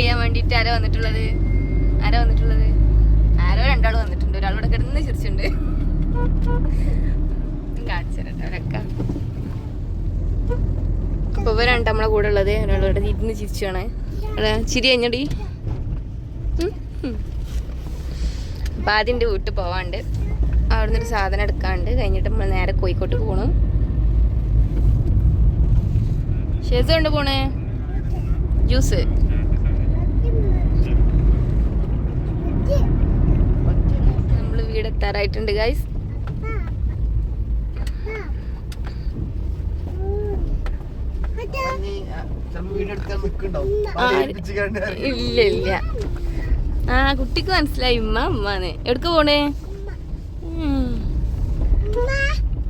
ചെയ്യാൻ വേണ്ടിട്ട് ആരാ വന്നിട്ടുള്ളത്? ആരാ വന്നിട്ടുള്ളത്? ആരോ രണ്ടാൾ വന്നിട്ടുണ്ട്. ഒരാളോട് കിടന്ന് ചിരിച്ചുണ്ട് അപ്പൊ ഇവരാണ് നമ്മളെ കൂടെ ഉള്ളത്. ഒരാളോട് ഇരുന്ന് ചിരിച്ചാണ് അവിടെ ചിരി കഴിഞ്ഞടി? അപ്പൊ ആദ്യം വീട്ടിൽ പോവാണ്ട്. അവിടുന്ന് ഒരു സാധനം എടുക്കാണ്ട് കഴിഞ്ഞിട്ട് നമ്മൾ നേരെ കോഴിക്കോട്ട് പോണു. ഷേസ് കൊണ്ട് പോണേ? ജ്യൂസ്. നമ്മൾ വീട് എത്താറായിട്ടുണ്ട് ഗൈസ് ഇല്ല ഇല്ല. ആ കുട്ടിക്ക് മനസ്സിലായി. ഉമ്മ ഉമ്മാന്ന്. എവിടെക്ക് പോണേ.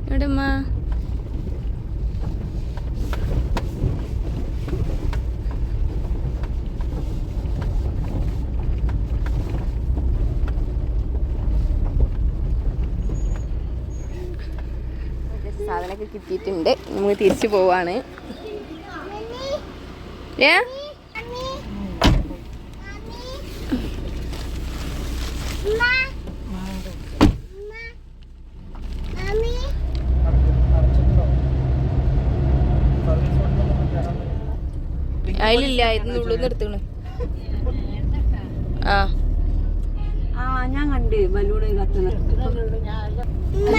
എവിടെ ഉമ്മ? കിട്ടിയിട്ടുണ്ട് നമ്മൾ തിരിച്ചു പോവാണ്. ഏ? അതിലില്ല ഇതിന് ഉള്ളിൽ നിർത്തണ് ആ ഞാൻ കണ്ട് ബലൂണ് കത്തുന്നത്.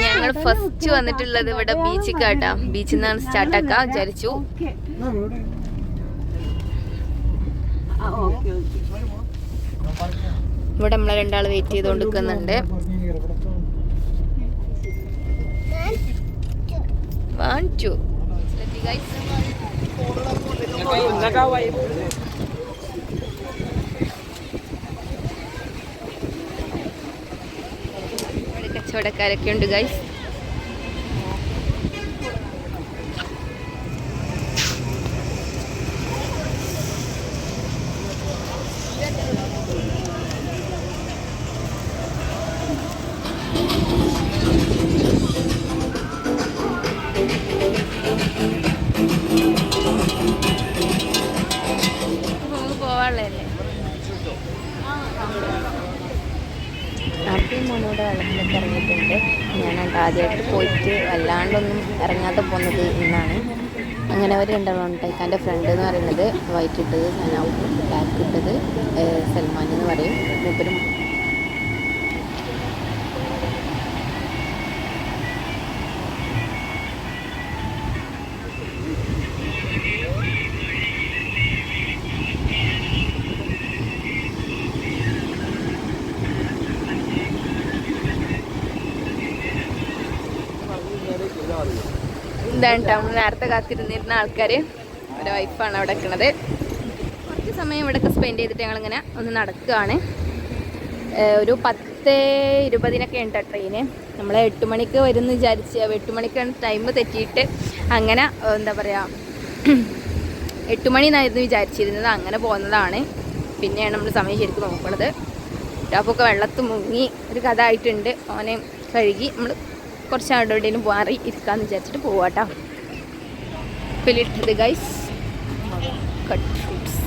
ഞങ്ങൾ ഫസ്റ്റ് വന്നിട്ടുള്ളത് ഇവിടെ ബീച്ചിൽ കേട്ടാ ബീച്ചിൽ നിന്നാണ് സ്റ്റാർട്ട് ആക്കാൻ വിചാരിച്ചു. ഇവിടെ നമ്മളെ രണ്ടാൾ വെയിറ്റ് ചെയ്ത് നിൽക്കുന്നുണ്ട് വാങ്ങിച്ചു ടു ഇവിടെ കച്ചവടക്കാരൊക്കെ ഉണ്ട് ഗൈസ് ഇറങ്ങിയിട്ടുണ്ട് ഞാനത് ആദ്യമായിട്ട് പോയിട്ട് വല്ലാണ്ടൊന്നും ഇറങ്ങാതെ പോകുന്നത് ഇന്നാണ്. അങ്ങനെ അവർ രണ്ടാളുണ്ട് എന്റെ ഫ്രണ്ട് എന്ന് പറയുന്നത് വൈറ്റ് ഇട്ടത് സനാവും ബ്ലാക്ക് ഇട്ടത് സൽമാൻ എന്ന് പറയും. മൂപ്പരും ഇതാണ് കേട്ടോ നമ്മൾ നേരത്തെ കാത്തിരുന്നിരുന്ന ആൾക്കാർ ഒരു വൈഫാണ് അവിടെ നിൽക്കുന്നത്. കുറച്ച് സമയം ഇവിടെയൊക്കെ സ്പെൻഡ് ചെയ്തിട്ട് ഞങ്ങൾ ഇങ്ങനെ ഒന്ന് നടക്കുകയാണ്. ഒരു പത്ത് ഇരുപതിനൊക്കെ ഉണ്ട് ട്രെയിന് നമ്മൾ എട്ട് മണിക്ക് വരും എന്ന് വിചാരിച്ച് എട്ട് മണിക്കാണ് ടൈം തെറ്റിയിട്ട് അങ്ങനെ എന്താ പറയുക എട്ട് മണി എന്നായിരുന്നു വിചാരിച്ചിരുന്നത്. അങ്ങനെ പോകുന്നതാണ് പിന്നെയാണ് നമ്മൾ സമയം ശരിക്കും നോക്കുന്നത് ടാപ്പൊക്കെ വെള്ളത്ത് മുങ്ങി. ഒരു കഥ ആയിട്ടുണ്ട്. ഓനെ കഴുകി നമ്മൾ കുറച്ച് അവിടെ എവിടെയെങ്കിലും മാറി ഇരിക്കാന്ന് വിചാരിച്ചിട്ട് പോവാട്ടോ. പിലിട്ടത് ഗൈസ് കട്ട് ഫ്രൂട്ട്സ്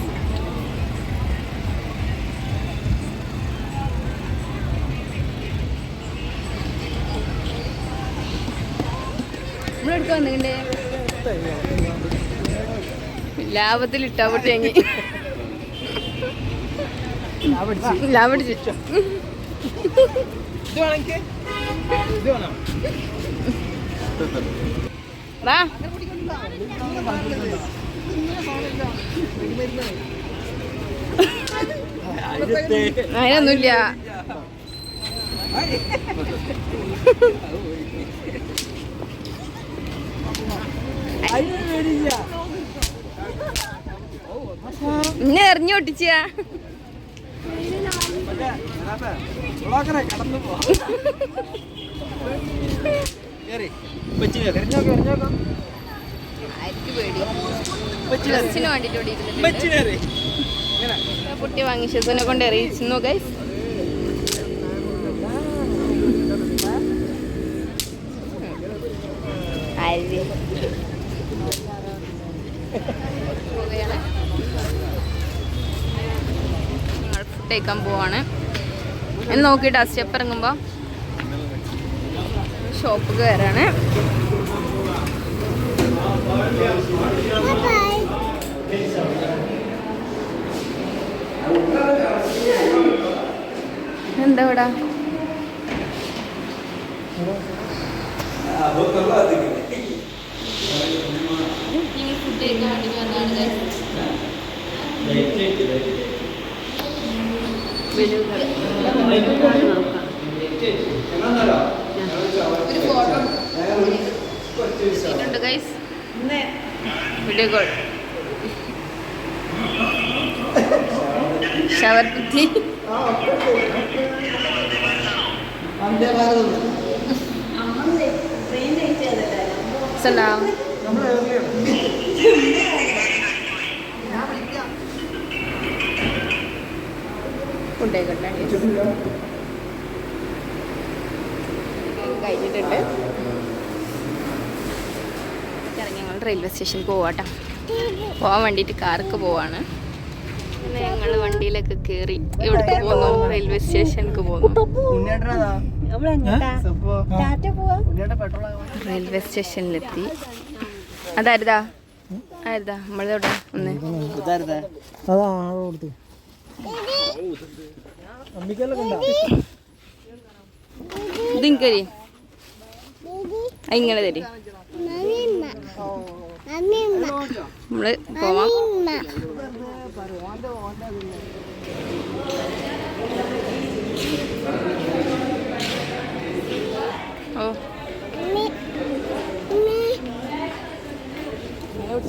നമ്മളെടുക്കാൻ വന്നിട്ടുണ്ടേ? ലാഭത്തിൽ ഇട്ടാ പൊട്ടിയെങ്കിൽ ലാഭം പിടിച്ചു വാ അതിനൊന്നുമില്ല. ഇന്നെ എറിഞ്ഞു പൊട്ടിച്ചാ പൊട്ടി വാങ്ങി ഷെസിനെ കൊണ്ട് എറിയിച്ചു ഗൈസ് പോവുകയാണ് ഫുഡ് കഴിക്കാൻ പോവാണ്. എന്ന് നോക്കിയിട്ട് ആ സ്റ്റെപ്പ് ഇറങ്ങുമ്പോൾ ഷോപ്പ് കയറാണ് എന്താ ഇവിടെ? ഞങ്ങൾ ഉണ്ട് ഗൈസ് വീഡിയോ കോൾ ഷവർ കുത്തി. ഉണ്ടാവും ഫുഡ് കഴിക്കട്ടെ കഴിഞ്ഞിട്ടുണ്ട്. ഇറങ്ങി ഞങ്ങൾ റെയിൽവേ സ്റ്റേഷനിൽ പോവാട്ടോ. പോകാൻ വേണ്ടിയിട്ട് കാർക്ക് പോവാണ്. പിന്നെ ഞങ്ങൾ വണ്ടിയിലൊക്കെ കയറി എവിടേക്ക് പോകുന്നു? റെയിൽവേ സ്റ്റേഷനിലേക്ക് പോകുന്നു. റെയിൽവേ സ്റ്റേഷനിലെത്തി. അതാരുതാ? ആരുതാ? നമ്മളെവിടെ? ഒന്ന്. ഇതിങ്കരി ഇങ്ങനെ തരി. നമ്മൾ പോവാം. ഓ.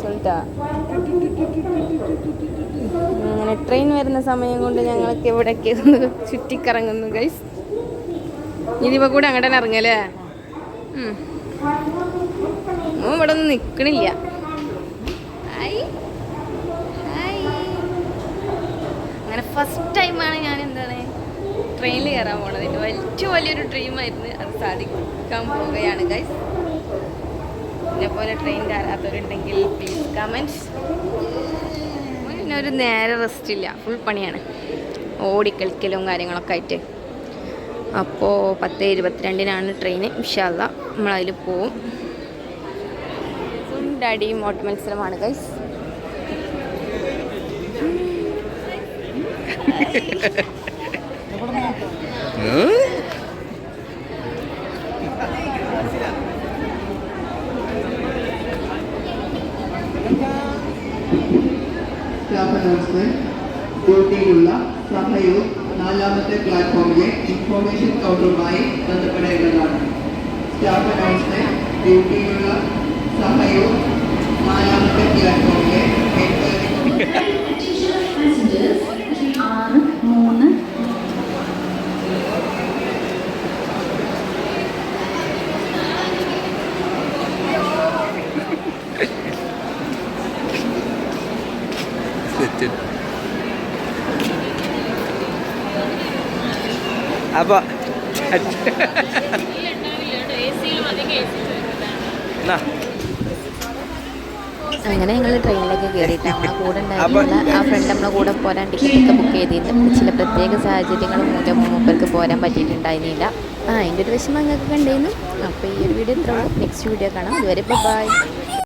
சொல்லிட்டா അങ്ങനെ ട്രെയിൻ വരുന്ന സമയം കൊണ്ട് ഞങ്ങൾക്ക് ഇവിടേക്ക് ഒന്ന് ചുറ്റിക്കറങ്ങുന്നു ഗൈസ് ഇതിപ്പോ കൂടെ അങ്ങോട്ട് തന്നെ ഇറങ്ങല്ലേ ഉം. ഓൻ ഇവിടെ ഒന്നും നിക്കണില്ല ഹായ്. ഹായ്. അങ്ങനെ ഫസ്റ്റ് ടൈമാണ് ഞാൻ എന്താണ് ട്രെയിനിൽ കയറാൻ പോണത് എൻ്റെ ഏറ്റവും വലിയൊരു ഡ്രീമായിരുന്നു അത് സാധിക്കാൻ പോവുകയാണ് ഗൈസ് എന്നെ പോലെ ട്രെയിൻ കയറാത്തവരുണ്ടെങ്കിൽ പ്ലീസ് കമന്റ് പിന്നെ ഒരു നേരെ റെസ്റ്റ് ഇല്ല. ഫുൾ പണിയാണ്. ഓടിക്കളിക്കലും കാര്യങ്ങളൊക്കെ ആയിട്ട്. അപ്പോൾ പത്ത് ഇരുപത്തിരണ്ടിനാണ് ട്രെയിൻ വിശാല നമ്മളതിൽ പോവും. ഡാഡിയും ഓട്ട മത്സരമാണ് ഗൈസ് സ്റ്റാഫ് അനൗൺസ്മെന്റ് ഡ്യൂട്ടിയിലുള്ള സഹയോ നാലാമത്തെ പ്ലാറ്റ്ഫോമിലെ ഇൻഫോർമേഷൻ കൗണ്ടറുമായി ബന്ധപ്പെടേണ്ടതാണ്. സ്റ്റാഫ് അനൗൺസ്മെന്റ് ഡ്യൂട്ടിയിലുള്ള സഹയോ നാലാമത്തെ പ്ലാറ്റ്ഫോമിലെ എൻക്വയറി അപ്പൊ എന്നാ അങ്ങനെ ഞങ്ങൾ ട്രെയിനിലൊക്കെ കയറിയിട്ട് നമ്മളെ കൂടെ ഉണ്ടായിരുന്നില്ല ആ ഫ്രണ്ട് നമ്മളെ കൂടെ പോരാൻ ടിക്കറ്റൊക്കെ ബുക്ക് ചെയ്തിരുന്നു. ചില പ്രത്യേക സാഹചര്യങ്ങൾ മൂലം മൂപ്പർക്ക് പോരാൻ പറ്റിയിട്ടുണ്ടായിരുന്നില്ല. ആ അതിന്റെ ഒരു വിഷമം ഞങ്ങൾക്ക് കണ്ടിരുന്നു അപ്പോൾ ഈ ഒരു വീഡിയോ ഇത്ര നെക്സ്റ്റ് വീഡിയോ കാണാം. ഇതുവരെ ബൈ